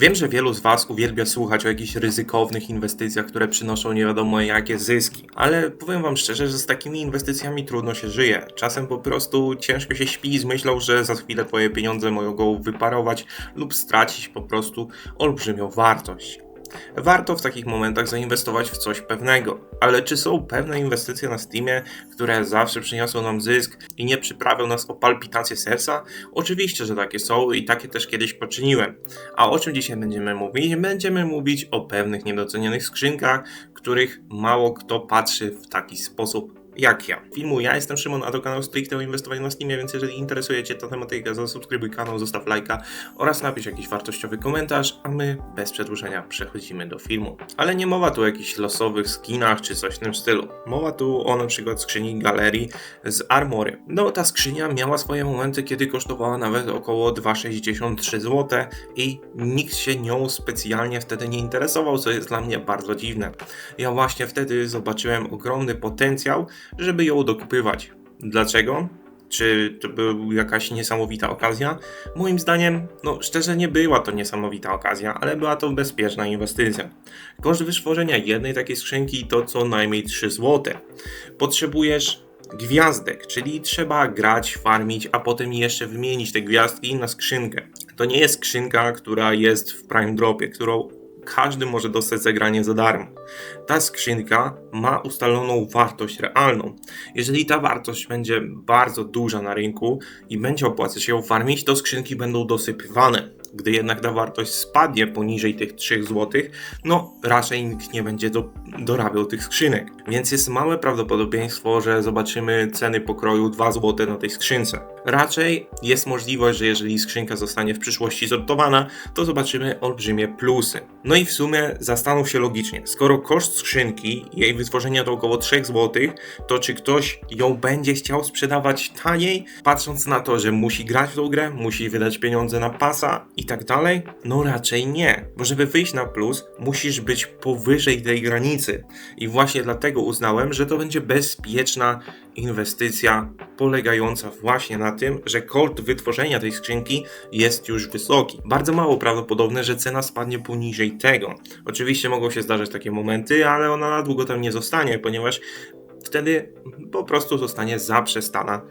Wiem, że wielu z Was uwielbia słuchać o jakichś ryzykownych inwestycjach, które przynoszą nie wiadomo jakie zyski, ale powiem Wam szczerze, że z takimi inwestycjami trudno się żyje. Czasem po prostu ciężko się śpi z myślą, że za chwilę Twoje pieniądze mogą wyparować lub stracić po prostu olbrzymią wartość. Warto w takich momentach zainwestować w coś pewnego, ale czy są pewne inwestycje na Steamie, które zawsze przyniosą nam zysk i nie przyprawią nas o palpitację serca? Oczywiście, że takie są i takie też kiedyś poczyniłem. A o czym dzisiaj będziemy mówić? Będziemy mówić o pewnych niedocenionych skrzynkach, których mało kto patrzy w taki sposób jak ja. Filmu ja jestem Szymon, a to kanał stricte o inwestowaniu na Steamie, więc jeżeli interesuje Cię ta tematyka, zasubskrybuj kanał, zostaw lajka oraz napisz jakiś wartościowy komentarz, a my bez przedłużenia przechodzimy do filmu. Ale nie mowa tu o jakichś losowych skinach czy coś w tym stylu. Mowa tu o na przykład skrzyni galerii z Armory. No ta skrzynia miała swoje momenty, kiedy kosztowała nawet około 2,63 zł i nikt się nią specjalnie wtedy nie interesował, co jest dla mnie bardzo dziwne. Ja właśnie wtedy zobaczyłem ogromny potencjał, żeby ją dokupywać. Dlaczego? Czy to była jakaś niesamowita okazja? Moim zdaniem, no szczerze nie była to niesamowita okazja, ale była to bezpieczna inwestycja. Koszt wytworzenia jednej takiej skrzynki to co najmniej 3 zł. Potrzebujesz gwiazdek, czyli trzeba grać, farmić, a potem jeszcze wymienić te gwiazdki na skrzynkę. To nie jest skrzynka, która jest w Prime Dropie, którą każdy może dostać zagranie za darmo. Ta skrzynka ma ustaloną wartość realną. Jeżeli ta wartość będzie bardzo duża na rynku i będzie opłacać się ją farmić, to skrzynki będą dosypywane. Gdy jednak ta wartość spadnie poniżej tych 3 zł, no raczej nikt nie będzie do, dorabiał tych skrzynek. Więc jest małe prawdopodobieństwo, że zobaczymy ceny pokroju 2 zł na tej skrzynce. Raczej jest możliwość, że jeżeli skrzynka zostanie w przyszłości sortowana, to zobaczymy olbrzymie plusy. No i w sumie zastanów się logicznie, skoro koszt skrzynki, jej wytworzenia to około 3 zł, to czy ktoś ją będzie chciał sprzedawać taniej, patrząc na to, że musi grać w tą grę, musi wydać pieniądze na pasa i tak dalej? No raczej nie, bo żeby wyjść na plus, musisz być powyżej tej granicy. I właśnie dlatego uznałem, że to będzie bezpieczna inwestycja polegająca właśnie na tym, że koszt wytworzenia tej skrzynki jest już wysoki. Bardzo mało prawdopodobne, że cena spadnie poniżej tego. Oczywiście mogą się zdarzać takie momenty, ale ona na długo tam nie zostanie, ponieważ wtedy po prostu zostanie zaprzestana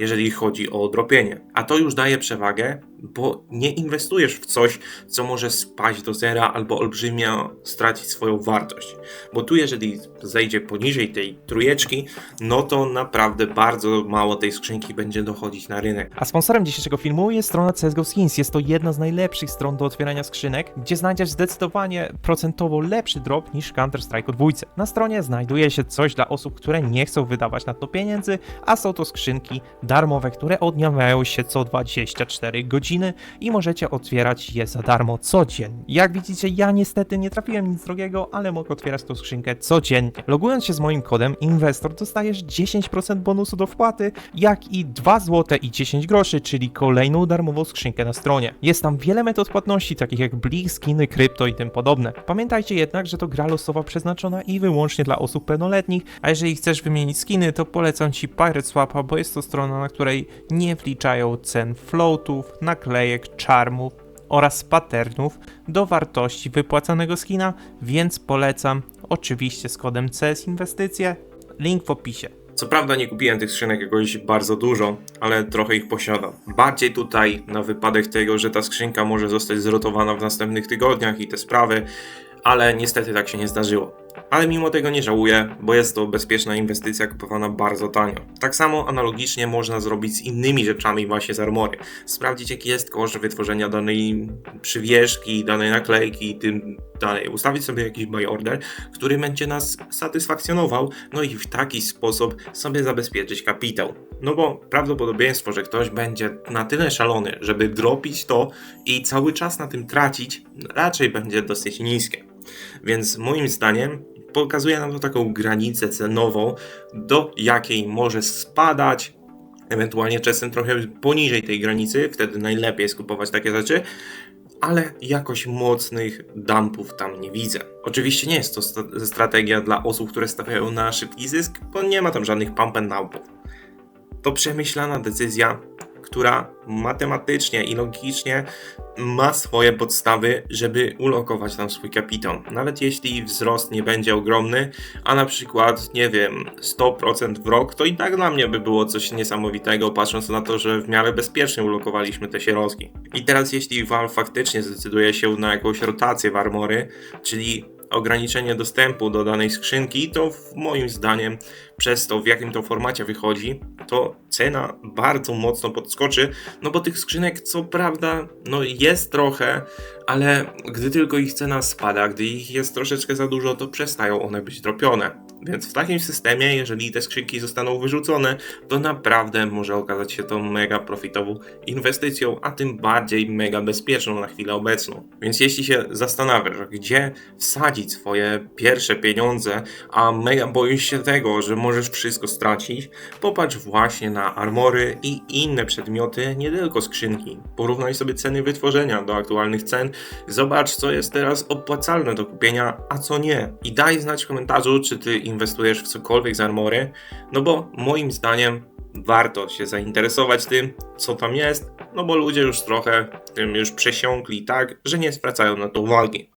jeżeli chodzi o dropienie. A to już daje przewagę, bo nie inwestujesz w coś, co może spaść do zera albo olbrzymia stracić swoją wartość. Bo tu, jeżeli zejdzie poniżej tej trójeczki, no to naprawdę bardzo mało tej skrzynki będzie dochodzić na rynek. A sponsorem dzisiejszego filmu jest strona CSGO Skins. Jest to jedna z najlepszych stron do otwierania skrzynek, gdzie znajdziesz zdecydowanie procentowo lepszy drop niż Counter-Strike 2. Na stronie znajduje się coś dla osób, które nie chcą wydawać na to pieniędzy, a są to skrzynki darmowe, które odnawiają się co 24 godziny i możecie otwierać je za darmo codziennie. Jak widzicie, ja niestety nie trafiłem nic drogiego, ale mogę otwierać tą skrzynkę codziennie. Logując się z moim kodem Investor dostajesz 10% bonusu do wpłaty, jak i 2 zł i 10 groszy, czyli kolejną darmową skrzynkę na stronie. Jest tam wiele metod płatności, takich jak Blik, skiny, krypto i tym podobne. Pamiętajcie jednak, że to gra losowa przeznaczona i wyłącznie dla osób pełnoletnich, a jeżeli chcesz wymienić skiny, to polecam Ci Pirate Swapa, bo jest to strona, na której nie wliczają cen floatów, naklejek, czarmów oraz patternów do wartości wypłacanego skina, więc polecam oczywiście z kodem CS Inwestycje, link w opisie. Co prawda nie kupiłem tych skrzynek jakoś bardzo dużo, ale trochę ich posiadam. Bardziej tutaj na wypadek tego, że ta skrzynka może zostać zrotowana w następnych tygodniach i te sprawy, ale niestety tak się nie zdarzyło. Ale mimo tego nie żałuję, bo jest to bezpieczna inwestycja kupowana bardzo tanio. Tak samo analogicznie można zrobić z innymi rzeczami właśnie z Armory. Sprawdzić jaki jest koszt wytworzenia danej przywieszki, danej naklejki i tym dalej. Ustawić sobie jakiś buy order, który będzie nas satysfakcjonował, no i w taki sposób sobie zabezpieczyć kapitał. No bo prawdopodobieństwo, że ktoś będzie na tyle szalony, żeby dropić to i cały czas na tym tracić, raczej będzie dosyć niskie. Więc moim zdaniem pokazuje nam to taką granicę cenową, do jakiej może spadać, ewentualnie czasem trochę poniżej tej granicy, wtedy najlepiej jest kupować takie rzeczy, ale jakoś mocnych dumpów tam nie widzę. Oczywiście nie jest to strategia dla osób, które stawiają na szybki zysk, bo nie ma tam żadnych pump and dumpów. To przemyślana decyzja, która matematycznie i logicznie ma swoje podstawy, żeby ulokować tam swój kapitał. Nawet jeśli wzrost nie będzie ogromny, a na przykład, nie wiem, 100% w rok, to i tak dla mnie by było coś niesamowitego, patrząc na to, że w miarę bezpiecznie ulokowaliśmy te sierozgi. I teraz, jeśli Valve faktycznie zdecyduje się na jakąś rotację w armory, czyli ograniczenie dostępu do danej skrzynki, to moim zdaniem przez to, w jakim to formacie wychodzi, to cena bardzo mocno podskoczy, no bo tych skrzynek co prawda no jest trochę, ale gdy tylko ich cena spada, gdy ich jest troszeczkę za dużo, to przestają one być dropione. Więc w takim systemie, jeżeli te skrzynki zostaną wyrzucone, to naprawdę może okazać się to mega profitową inwestycją, a tym bardziej mega bezpieczną na chwilę obecną. Więc jeśli się zastanawiasz, gdzie wsadzić swoje pierwsze pieniądze, a mega boisz się tego, że możesz wszystko stracić, popatrz właśnie na armory i inne przedmioty, nie tylko skrzynki. Porównaj sobie ceny wytworzenia do aktualnych cen, zobacz co jest teraz opłacalne do kupienia, a co nie. I daj znać w komentarzu, czy ty inwestujesz w cokolwiek z armory, no bo moim zdaniem warto się zainteresować tym, co tam jest, no bo ludzie już trochę tym już przesiąkli tak, że nie zwracają na to uwagi.